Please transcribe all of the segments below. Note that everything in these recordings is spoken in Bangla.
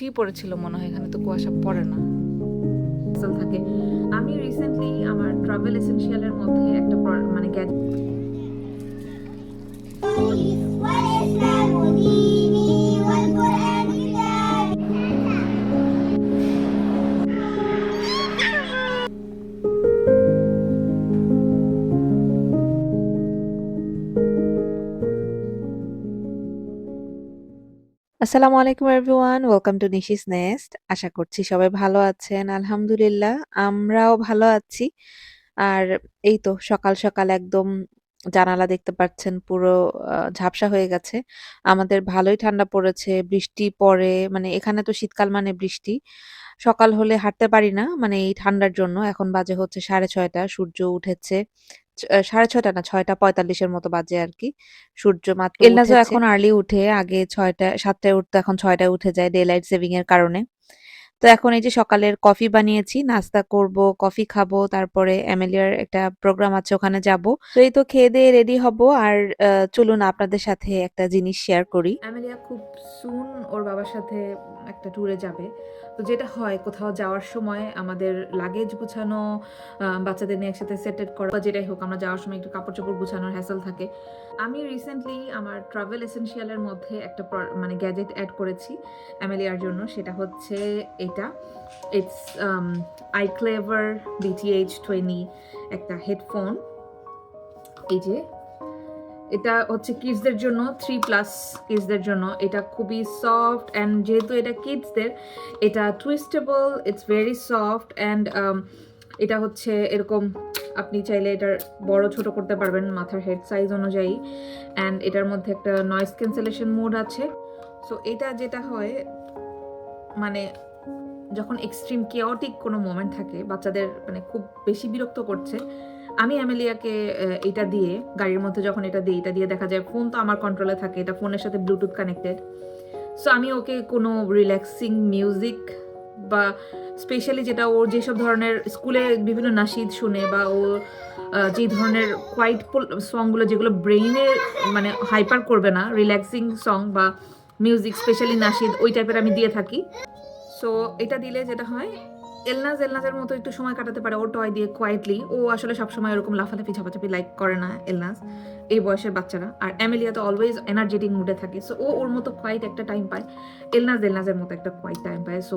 বৃষ্টি পড়েছিল মনে হয় এখানে, তো কুয়াশা পড়ে না। থাকে। আমি রিসেন্টলি আমার ট্রাভেল এসেনশিয়ালের মধ্যে একটা মানে গ্যাজেট আসসালামু আলাইকুম everyone, welcome to Nishi's nest. আশা করছি সবাই ভালো আছেন, আলহামদুলিল্লাহ, আমরাও ভালো আছি। আর এই তো সকাল সকাল একদম জানালা দেখতে পাচ্ছেন পুরো ঝাপসা হয়ে গেছে। আমাদের ভালোই ঠান্ডা পড়েছে, বৃষ্টি পড়ে মানে এখানে তো শীতকাল মানে বৃষ্টি। সকাল হলে হাঁটতে পারি না মানে এই ঠান্ডার জন্য। এখন বাজে হচ্ছে সাড়ে ছয়টা, সূর্য উঠেছে। সাড়ে ছয়টা না ছয়টা পঁয়তাল্লিশের মতো বাজে আর কি সূর্য মাত্র এলনাজও। এখন আর্লি উঠে আগে ছয়টা সাতটায় উঠতো এখন ছয়টায় উঠে যায় ডে লাইট সেভিং এর কারণে। তো এখন এই যে সকালের কফি বানিয়েছি নাস্তা করব কফি খাব তারপরে এমএলএর একটা প্রোগ্রাম আছে ওখানে যাব। তো এই তো খেয়ে দিয়ে রেডি হব আর চলুন আপনাদের সাথে একটা জিনিস শেয়ার করি। অ্যামেলিয়া খুব সুন ওর বাবার সাথে একটা ট্যুরে যাবে। তো যেটা হয়, কোথাও যাওয়ার সময় আমাদের লাগেজ গুছানো বাচ্চাদের নিয়ে একসাথে সেটেড করা বা যেটাই হোক, আমরা যাওয়ার সময় একটু কাপড় চোপড় গুছানোর হ্যাসেল থাকে। আমি রিসেন্টলি আমার ট্রাভেল এসেনশিয়ালের মধ্যে একটা মানে গ্যাজেট অ্যাড করেছি অ্যামেলিয়ার জন্য, সেটা হচ্ছে এটা। It's iClever BTH twenty একটা হেডফোন এই যে এটা হচ্ছে কিডসদের জন্য থ্রি প্লাস কিডসদের জন্য। এটা খুবই সফট অ্যান্ড যেহেতু এটা কিডসদের এটা twistable it's very soft and এটা হচ্ছে এরকম আপনি চাইলে এটার বড় ছোট করতে পারবেন মাথার হেড সাইজ অনুযায়ী। অ্যান্ড এটার মধ্যে একটা নয়েজ ক্যান্সেলেশন মোড আছে। সো এটা যেটা হয় মানে যখন এক্সট্রিম কেওটিক কোনো মোমেন্ট থাকে, বাচ্চাদের মানে খুব বেশি বিরক্ত করছে আমি অ্যামেলিয়াকে এটা দিয়ে, গাড়ির মধ্যে যখন এটা দিই এটা দিয়ে দেখা যায় ফোন তো আমার কন্ট্রোলে থাকে, এটা ফোনের সাথে ব্লুটুথ কানেক্টেড সো আমি ওকে কোনো রিল্যাক্সিং মিউজিক বা স্পেশালি যেটা ওর যেসব ধরনের স্কুলে বিভিন্ন নাশিদ শুনে বা ও যে ধরনের কোয়াইট সংগুলো যেগুলো ব্রেইনে মানে হাইপার করবে না রিল্যাক্সিং সং বা মিউজিক স্পেশালি নাশিদ ওই টাইপের আমি দিয়ে থাকি। সো এটা দিলে যেটা হয় এলনাজ এলনাজের মতো একটু সময় কাটাতে পারে ও টয় দিয়ে কোয়াইটলি ও আসলে সবসময় এরকম লাফালাফি, ঝাপাঝাপি লাইক করে না এলনাজ এই বয়সের বাচ্চারা। আর অ্যামেলিয়া তো অলওয়েজ এনার্জেটিক মুডে থাকে। সো ও ওর মতো কোয়াইট একটা টাইম পায়। এলনাজ এলনাজের মতো একটা কোয়াইট টাইম পায়। সো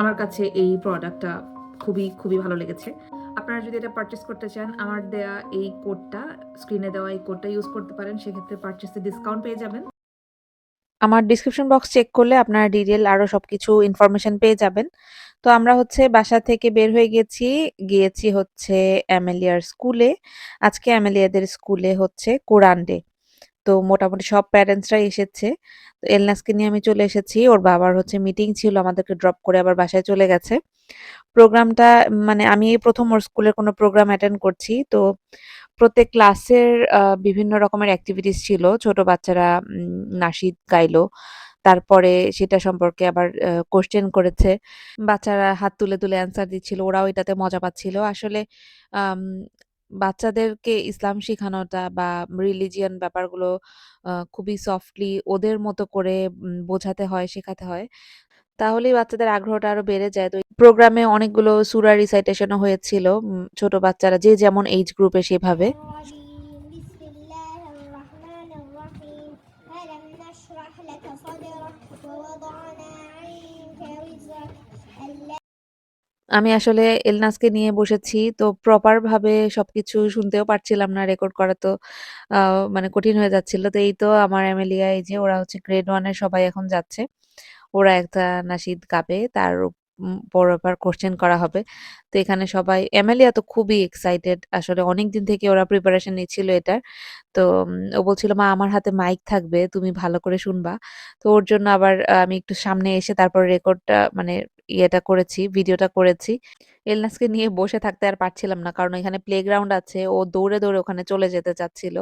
আমার কাছে এই প্রোডাক্টটা খুবই খুবই ভালো লেগেছে। আপনারা যদি এটা পারচেস করতে চান, আমার দেয়া এই কোডটা স্ক্রিনে দেওয়া এই কোডটা ইউজ করতে পারেন। সেক্ষেত্রে পারচেসে ডিসকাউন্ট পেয়ে যাবেন। আমার ডিসক্রিপশন বক্স চেক করলে আপনারা ডিটেল আরও সবকিছু ইনফরমেশন পেয়ে যাবেন। তো আমরা হচ্ছে বাসা থেকে বের হয়ে গেছি, গিয়েছি হচ্ছে অ্যামেলিয়ার স্কুলে আজকে অ্যামেলিয়াদের স্কুলে হচ্ছে কোরআন ডে তো মোটামুটি সব প্যারেন্টসরাই এসেছে। তো এলনাসকে নিয়ে আমি চলে এসেছি। ওর বাবার হচ্ছে মিটিং ছিল, আমাদেরকে ড্রপ করে আবার বাসায় চলে গেছে। প্রোগ্রামটা মানে আমি এই প্রথম ওর স্কুলের কোনো প্রোগ্রাম অ্যাটেন্ড করছি। তো প্রত্যেক ক্লাসের বিভিন্ন রকমের অ্যাক্টিভিটিস ছিল। ছোট বাচ্চারা নাশিদ গাইলো। তারপরে সেটা সম্পর্কে আবার কোশ্চেন করেছে। বাচ্চারা হাত তুলে তুলে অ্যান্সার দিচ্ছিল, ওরাও এটাতে মজা পাচ্ছিল। আসলে বাচ্চাদেরকে ইসলাম শেখানোটা বা রিলিজিয়ান ব্যাপারগুলো খুবই সফটলি ওদের মতো করে বোঝাতে হয়, শেখাতে হয়। তাহলেই বাচ্চাদের আগ্রহটা আরও বেড়ে যায়। তো প্রোগ্রামে অনেকগুলো সুরা রিসাইটেশনও হয়েছিল ছোট বাচ্চারা, যে যেমন এইজ গ্রুপে সেভাবে। আমি আসলে এলনাসকে নিয়ে বসেছি, তো প্রপার ভাবে সবকিছু শুনতেও পারছিলাম না রেকর্ড করা তো মানে কঠিন হয়ে যাচ্ছিল। তো এই তো আমার এমএলিয়া এই যে ওরা হচ্ছে গ্রেড ওয়ানের সবাই এখন যাচ্ছে। ওরা একটা নাশিদ গাবে, তার পর আবার কোশ্চেন করা হবে। তো এখানে সবাই এমেলিয়া তো খুবই এক্সাইটেড আসলে অনেক দিন থেকে ওরা প্রিপারেশন নিচ্ছিল এটার তো ও বলছিল, মা, আমার হাতে মাইক থাকবে, তুমি ভালো করে শুনবা। তো ওর জন্য আবার আমি একটু সামনে এসে তারপর রেকর্ডটা মানে ইয়েটা করেছি ভিডিওটা করেছি। এলনাসকে নিয়ে বসে থাকতে আর পারছিলাম না, কারণ এখানে প্লেগ্রাউন্ড আছে, ও দৌড়ে দৌড়ে ওখানে চলে যেতে চাচ্ছিল।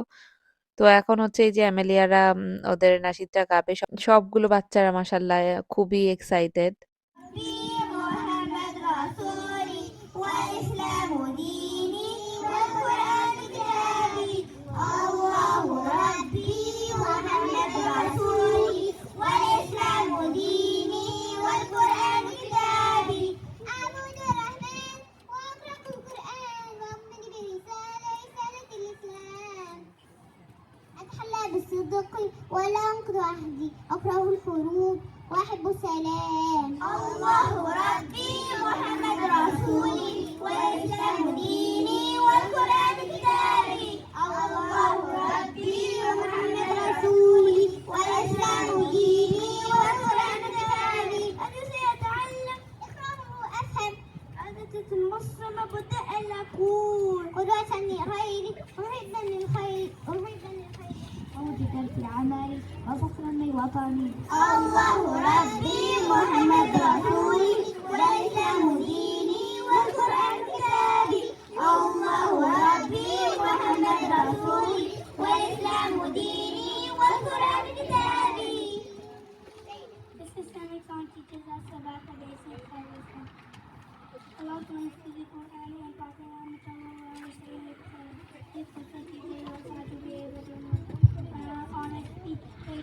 তো এখন হচ্ছে এই যে অ্যামেলিয়ারা উম, ওদের নাসিদটা গাবে সব- সবগুলো বাচ্চারা মাসাল্লাহ খুবই excited صديقي ولا أنقض عهدي. أكره الحروب وأحب السلام. الله ربي محمد رسولي والإسلام ديني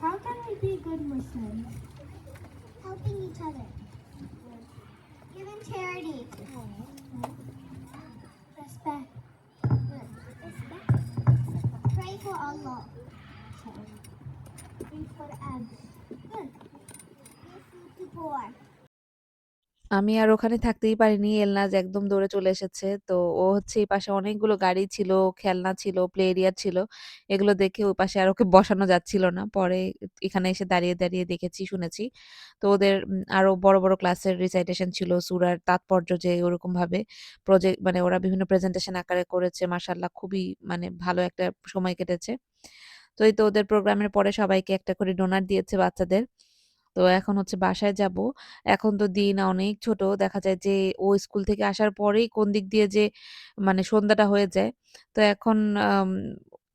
how can we be good Muslims? Helping each other. Giving charity. Respect. Respect. Pray for Allah. Read Quran. Good. Give food to poor. আমি আর ওখানে থাকতেই পারিনি। এলনাজ একদম দৌড়ে চলে এসেছে। তো ও হচ্ছে এই পাশে অনেকগুলো গাড়ি ছিল, খেলনা ছিল, প্লে এরিয়া ছিল। এগুলো দেখে ওই পাশে আর ওকে বসানো যাচ্ছিল না। পরে এখানে এসে দাঁড়িয়ে, দাঁড়িয়ে দেখেছি, শুনেছি। তো ওদের আরও বড়, বড় ক্লাসের রিসাইটেশন ছিল। সূরার তাৎপর্য যে ওরকমভাবে প্রজেক্ট মানে ওরা বিভিন্ন প্রেজেন্টেশন আকারে করেছে। মাশাআল্লাহ খুবই মানে ভালো একটা সময় কেটেছে। তো এই তো ওদের প্রোগ্রামের পরে সবাইকে একটা করে ডোনাট দিয়েছে বাচ্চাদের। তো এখন হচ্ছে বাসায় যাব। এখন তো দিন অনেক ছোট। দেখা যায় যে ও স্কুল থেকে আসার পরেই কোন দিক দিয়ে যে মানে সন্ধ্যাটা হয়ে যায়। তো এখন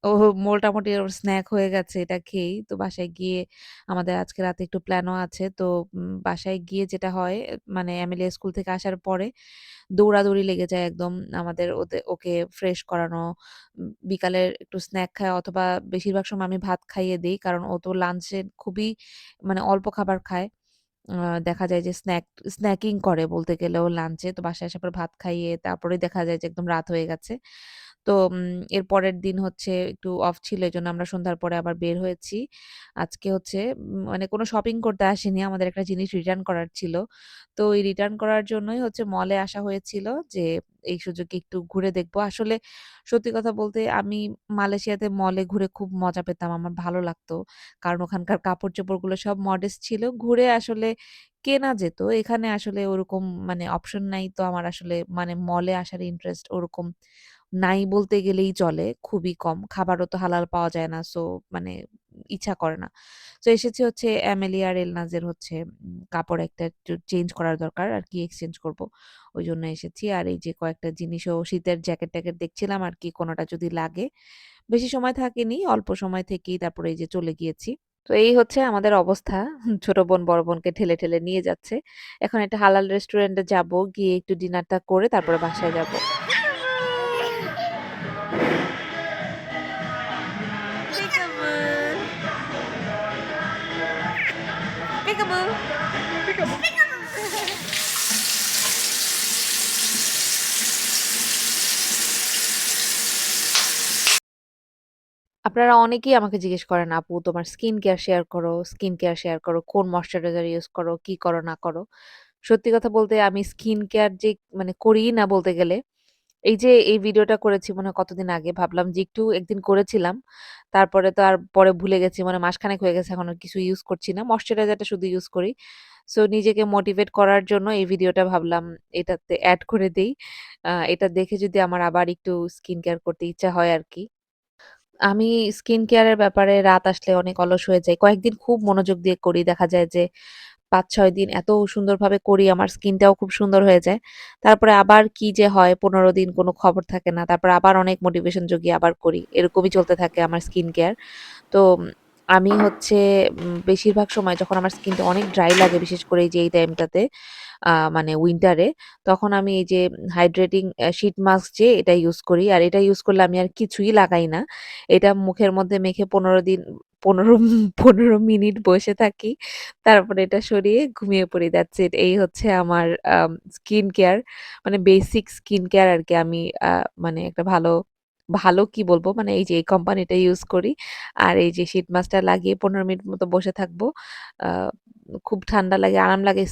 ও মোটামুটি ওর স্ন্যাক হয়ে গেছে এটা খেয়েই। তো বাসায় গিয়ে আমাদের আজকে রাতে একটু প্ল্যানও আছে। তো বাসায় গিয়ে যেটা হয় মানে এমিলিয়া স্কুল থেকে আসার পরে দৌড়াদৌড়ি লেগে যায় একদম আমাদের ওতে ওকে ফ্রেশ করানো, বিকালের একটু স্ন্যাক খায় অথবা বেশিরভাগ সময় আমি ভাত খাইয়ে দিই কারণ ও তো লাঞ্চে খুবই মানে অল্প খাবার খায়। দেখা যায় যে স্ন্যাক স্ন্যাকিং করে বলতে গেলেও লাঞ্চে। তো বাসায় আসার পর ভাত খাইয়ে তারপরেই দেখা যায় যে একদম রাত হয়ে গেছে। তো এর পরের দিন হচ্ছে একটু অফ ছিল। এজন্য আমরা সন্ধ্যার পরে আবার বের হয়েছি। আজকে হচ্ছে মানে কোনো শপিং করতে আসিনি। আমাদের একটা জিনিস রিটার্ন করার ছিল। তো ওই রিটার্ন করার জন্যই হচ্ছে মলে আসা হয়েছিল যে, এই সুযোগে একটু ঘুরে দেখব আসলে সত্যি কথা বলতে আমি মালয়েশিয়াতে মলে ঘুরে খুব মজা পেতাম। আমার ভালো লাগতো। কারণ ওখানকার কাপড়-চোপড়গুলো সব মডেস্ট ছিল। ঘুরে আসলে কেনা যেত। এখানে আসলে ওরকম মানে অপশন নাই। তো আমার আসলে মানে মলে আসার ইন্টারেস্ট ওরকম নাই বলতে গেলেই চলে। খুবই কম। খাবারও তো হালাল পাওয়া যায় না। সো মানে ইচ্ছা করে না। তো এসেছি হচ্ছে এমিলিয়া আর এলনাজের হচ্ছে কাপড় একটা চেঞ্জ করার দরকার আর কি এক্সচেঞ্জ করব। ওই জন্য এসেছি। আর এই যে কয়েকটা জিনিসও শীতের জ্যাকেট-ট্যাকেট দেখছিলাম আর কি কোনোটা যদি লাগে। বেশি সময় থাকেনি অল্প সময় থেকেই তারপরে এই যে চলে গিয়েছি। তো এই হচ্ছে আমাদের অবস্থা। ছোট বোন বড় বোনকে ঠেলে, ঠেলে নিয়ে যাচ্ছে। এখন একটা হালাল রেস্টুরেন্টে যাব। গিয়ে একটু ডিনারটা করে তারপরে বাসায় যাব। আপনারা অনেকেই আমাকে জিজ্ঞেস করেন, "আপু তোমার স্কিন কেয়ার শেয়ার করো, স্কিন কেয়ার শেয়ার করো। কোন ময়েশ্চারাইজার ইউজ করো, কি করো না করো?" সত্যি কথা বলতে আমি স্কিন কেয়ার যে মানে করি না বলতে গেলে। এই যে, এই ভিডিওটা করেছি মনে হয় কতদিন আগে, ভাবলাম যে একটু একদিন করেছিলাম। তারপরে তো আর পরে ভুলে গেছি। মানে মাসখানেক হয়ে গেছে এখন কিছু ইউজ করছি না। ময়েশ্চারাইজারটা শুধু ইউজ করি। সো নিজেকে মোটিভেট করার জন্য এই ভিডিওটা ভাবলাম এটাতে অ্যাড করে দেই। এটা দেখে যদি আমার আবার একটু স্কিন কেয়ার করতে ইচ্ছা হয় আর কি আমি স্কিন কেয়ারের ব্যাপারে রাত আসলে অনেক অলস হয়ে যাই। কয়েকদিন খুব মনোযোগ দিয়ে করি। দেখা যায় যে ৫-৬ দিন এত সুন্দরভাবে করি, আমার স্কিনটাও খুব সুন্দর হয়ে যায়। তারপরে আবার কি যে হয় ১৫ দিন কোনো খবর থাকে না। তারপরে আবার অনেক মোটিভেশন জুগিয়ে আবার করি। এরকমই চলতে থাকে আমার স্কিন কেয়ার। তো আমি হচ্ছে বেশিরভাগ সময় যখন আমার স্কিনটা অনেক ড্রাই লাগে, বিশেষ করে এই যে এই টাইমটাতে মানে উইন্টারে তখন আমি এই যে হাইড্রেটিং শীট মাস্ক যে এটা ইউজ করি। আর এটা ইউজ করলে আমি আর কিছুই লাগাই না। এটা মুখের মধ্যে মেখে ১৫ দিন ১৫ ১৫ মিনিট বসে থাকি। তারপরে এটা সরিয়ে ঘুমিয়ে পড়ি। That's it. এই হচ্ছে আমার স্কিন কেয়ার মানে বেসিক স্কিন কেয়ার আর কি আমি মানে একটা ভালো, ভালো কি বলব? মানে এই যে এই কোম্পানিটা ইউজ করি। আর এই যে শীট মাস্কটা লাগিয়ে ১৫ মিনিট মতো বসে থাকব। খুব ঠান্ডা লাগে, আরাম লাগে।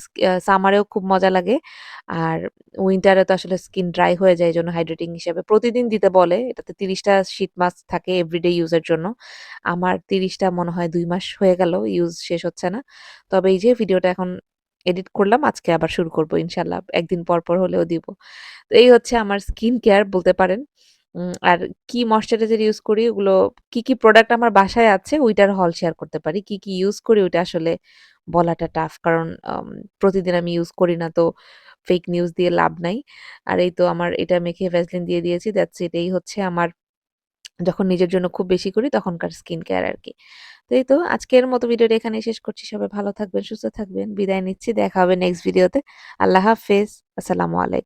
সামারেও খুব মজা লাগে। আর উইন্টারে তো আসলে স্কিন ড্রাই হয়ে যায়। এজন্য হাইড্রেটিং হিসেবে প্রতিদিন দিতে বলে। এটাতে ৩০ টা শীট মাস্ক থাকে এভরিডে ইউজের জন্য। আমার তিরিশটা মনে হয় দুই মাস হয়ে গেল ইউজ শেষ হচ্ছে না। তবে এই যে ভিডিওটা এখন এডিট করলাম। আজকে আবার শুরু করব ইনশাল্লাহ একদিন পর, পর হলেও দিব। তো এই হচ্ছে আমার স্কিন কেয়ার বলতে পারেন। উম আর কি ময়েশ্চারাইজার ইউজ করি ওগুলো কি, কি প্রোডাক্ট আমার বাসায় আছে ওইটার হল শেয়ার করতে পারি। কি, কি ইউজ করি ওইটা আসলে বলাটা টাফ। কারণ প্রতিদিন আমি ইউজ করি না তো ফেক নিউজ দিয়ে লাভ নাই। আর এই তো আমার এটা মেখে ভ্যাসলিন দিয়ে দিয়েছি। That's it. এই হচ্ছে আমার যখন নিজের জন্য খুব বেশি করি তখনকার স্কিন কেয়ার আরকি। তো এই তো আজকের মতো ভিডিওটা এখানেই শেষ করছি। সবাই ভালো থাকবেন, সুস্থ থাকবেন। বিদায় নিচ্ছি। দেখা হবে নেক্সট ভিডিওতে। আল্লাহ হাফেজ। আসসালামু আলাইকুম।